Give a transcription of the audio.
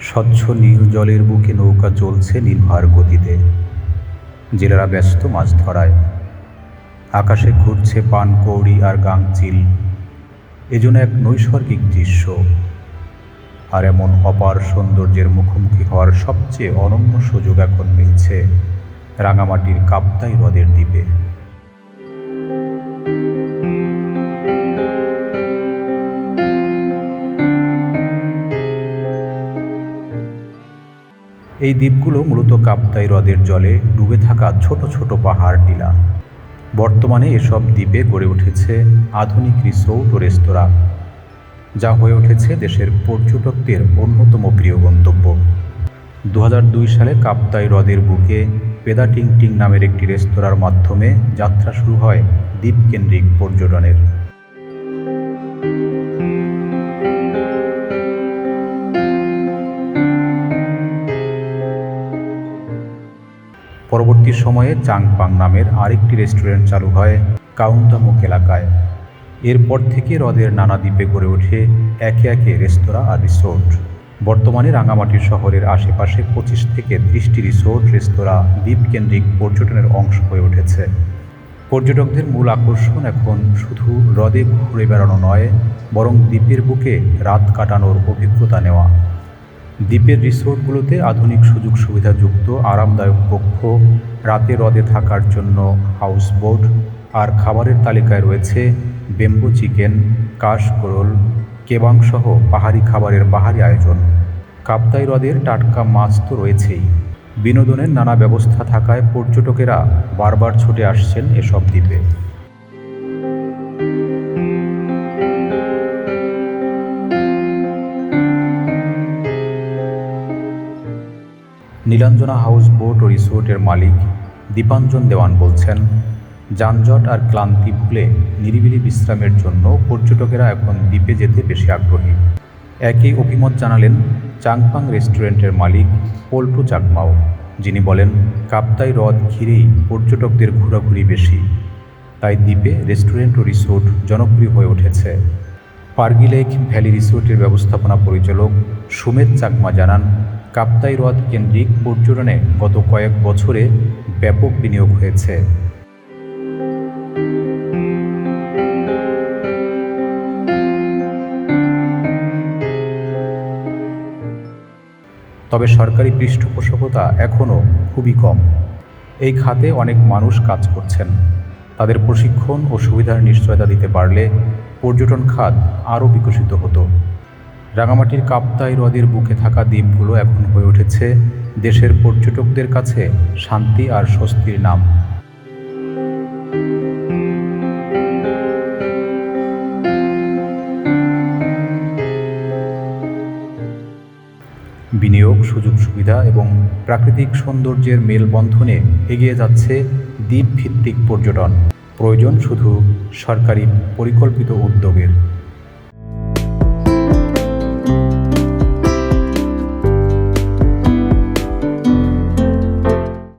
স্বচ্ছ নীল জলের বুকে নৌকা চলছে নির্ভার গতিতে। জেলেরা ব্যস্ত মাছ ধরায়। আকাশে ঘুরছে পানকৌড়ি আর গাংচিল এ যেন এক নৈসর্গিক দৃশ্য। আর এমন অপার সৌন্দর্যের মুখোমুখি হওয়ার সবচেয়ে অনন্য সুযোগ এখন মিলছে রাঙামাটির কাপ্তাই হ্রদের দ্বীপে। এই দ্বীপগুলো মূলত কাপ্তাই হ্রদের জলে ডুবে থাকা ছোট ছোট পাহাড় টিলা। বর্তমানে এসব দ্বীপে গড়ে উঠেছে আধুনিক রিসোর্ট ও রেস্তোরাঁ, যা হয়ে উঠেছে দেশের পর্যটকদের অন্যতম প্রিয় গন্তব্য। দু হাজার দুই সালে কাপ্তাই হ্রদের বুকে পেদা টিং টিং নামের একটি রেস্তোরাঁর মাধ্যমে যাত্রা শুরু হয় দ্বীপকেন্দ্রিক পর্যটনের। পরবর্তী সময়ে চাংপাং নামের আরেকটি রেস্টুরেন্ট চালু হয় কাউন্টামুক এলাকায়। এরপর থেকে হ্রদের নানা দ্বীপে গড়ে ওঠে একে একে রেস্তোরাঁ আর রিসোর্ট। বর্তমানে রাঙামাটি শহরের আশেপাশে পঁচিশ থেকে ত্রিশটি রিসোর্ট, রেস্তোরাঁ, দ্বীপকেন্দ্রিক পর্যটনের অংশ হয়ে উঠেছে। পর্যটকদের মূল আকর্ষণ এখন শুধু হ্রদে ঘুরে বেড়ানো নয়, বরং দ্বীপের বুকে রাত কাটানোর অভিজ্ঞতা নেওয়া। দ্বীপের রিসোর্টগুলোতে আধুনিক সুযোগ সুবিধাযুক্ত, আরামদায়ক কক্ষ, রাতে হ্রদে থাকার জন্য হাউসবোট, আর খাবারের তালিকায় রয়েছে বেম্বু চিকেন কাশকরোল কেবাংসহ পাহাড়ি খাবারের বাহারি আয়োজন। কাপ্তাই হ্রদের টাটকা মাছ তো রয়েছেই। বিনোদনের নানা ব্যবস্থা থাকায় পর্যটকেরা বারবার ছুটে আসছেন এসব দ্বীপে। নীলাঞ্জনা হাউস বোট ও রিসোর্টের মালিক দীপাঞ্জন দেওয়ান বলছেন, যানজট আর ক্লান্তি ভুলে নিরিবিলি বিশ্রামের জন্য পর্যটকেরা এখন দ্বীপে যেতে বেশি আগ্রহী। একই অভিমত জানালেন চাংপাং রেস্টুরেন্টের মালিক পল্টু চাকমাও। যিনি বলেন, কাপ্তাই হ্রদ ঘিরেই পর্যটকদের ঘোরাঘুরি বেশি। তাই দ্বীপে রেস্টুরেন্ট ও রিসোর্ট জনপ্রিয় হয়ে উঠেছে। পার্গি লেক ভ্যালি রিসোর্টের ব্যবস্থাপনা পরিচালক সুমেধ চাকমা জানান কাপ্তাই হ্রদ কেন্দ্রিক পর্যটনে গত কয়েক বছরে ব্যাপক বিনিয়োগ হয়েছে। তবে সরকারি পৃষ্ঠপোষকতা এখনও খুবই কম। এই খাতে অনেক মানুষ কাজ করছেন। তাদের প্রশিক্ষণ ও সুবিধার নিশ্চয়তা দিতে পারলে পর্যটন খাত আরও বিকশিত হতো। রাঙামাটির কাপ্তাই হ্রদের বুকে থাকা দ্বীপগুলো এখন হয়ে উঠেছে দেশের পর্যটকদের কাছে শান্তি আর স্বস্তির নাম। বিনিয়োগ, সুযোগ সুবিধা এবং প্রাকৃতিক সৌন্দর্যের মেলবন্ধনে এগিয়ে যাচ্ছে দ্বীপ ভিত্তিক পর্যটন। প্রয়োজন শুধু সরকারি পরিকল্পিত উদ্যোগের।